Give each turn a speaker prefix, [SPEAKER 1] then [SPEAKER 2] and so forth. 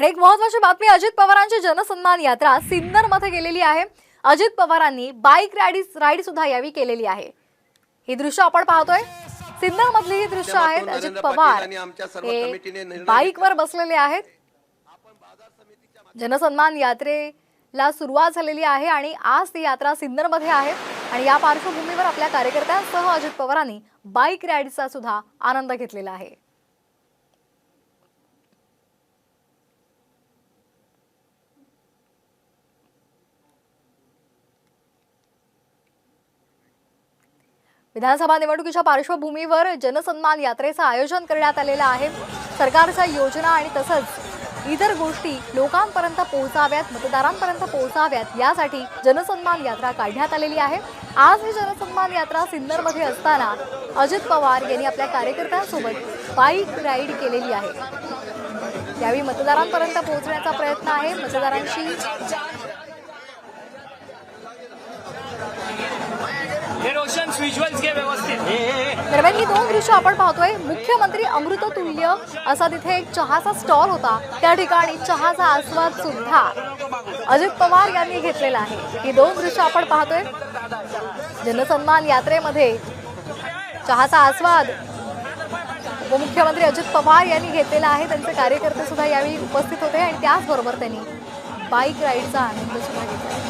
[SPEAKER 1] आणि एक महत्वाची बातमी अजित पवारांची जनसन्मान यात्रा सिन्नरमध्ये गेलेली आहे. अजित पवारांनी बाईक राईड राईड सुद्धा यावी केलेली आहे. ही दृश्य आपण पाहतोय. सिन्नर मधली ही दृश्य आहेत अजित पवार. हे बाईकवर बसलेले आहेत. जनसन्मान यात्रेला सुरुवात झालेली आहे आणि आज ती यात्रा सिन्नरमध्ये आहे. आणि या पार्श्वभूमीवर आपल्या कार्यकर्त्यांसह अजित पवारांनी बाईक राईडचा सुद्धा आनंद घेतलेला आहे. विधानसभा निवडणुकीच्या पार्श्वभूमीवर जनसन्मान यात्रेचं आयोजन करण्यात आलेलं आहे. सरकारच्या योजना आणि तसंच इतर गोष्टी लोकांपर्यंत पोहोचाव्यात मतदारांपर्यंत पोहोचाव्यात यासाठी जनसन्मान यात्रा काढण्यात आलेली आहे. आज ही जनसन्मान यात्रा सिन्नरमध्ये असताना अजित पवार यांनी आपल्या कार्यकर्त्यांसोबत बाईक राईड केलेली आहे. यावेळी मतदारांपर्यंत पोहोचण्याचा प्रयत्न आहे. मतदारांशी
[SPEAKER 2] हे रोशन विज्युअल्स घे व्यवस्थित.
[SPEAKER 1] दरम्यान ही दोन दृश्य आपण पाहतोय. मुख्यमंत्री अमृततुल्य असा तिथे एक चहाचा स्टॉल होता. त्या ठिकाणी चहाचा आस्वाद सुद्धा अजित पवार यांनी घेतलेला आहे. ही दोन दृश्य आपण पाहतोय. जनसन्मान यात्रेमध्ये चहाचा आस्वाद उपमुख्यमंत्री अजित पवार यांनी घेतलेला आहे. त्यांचे कार्यकर्ते सुद्धा यावेळी उपस्थित होते आणि त्याचबरोबर त्यांनी बाईक राईडचा आनंद सुद्धा घेतला.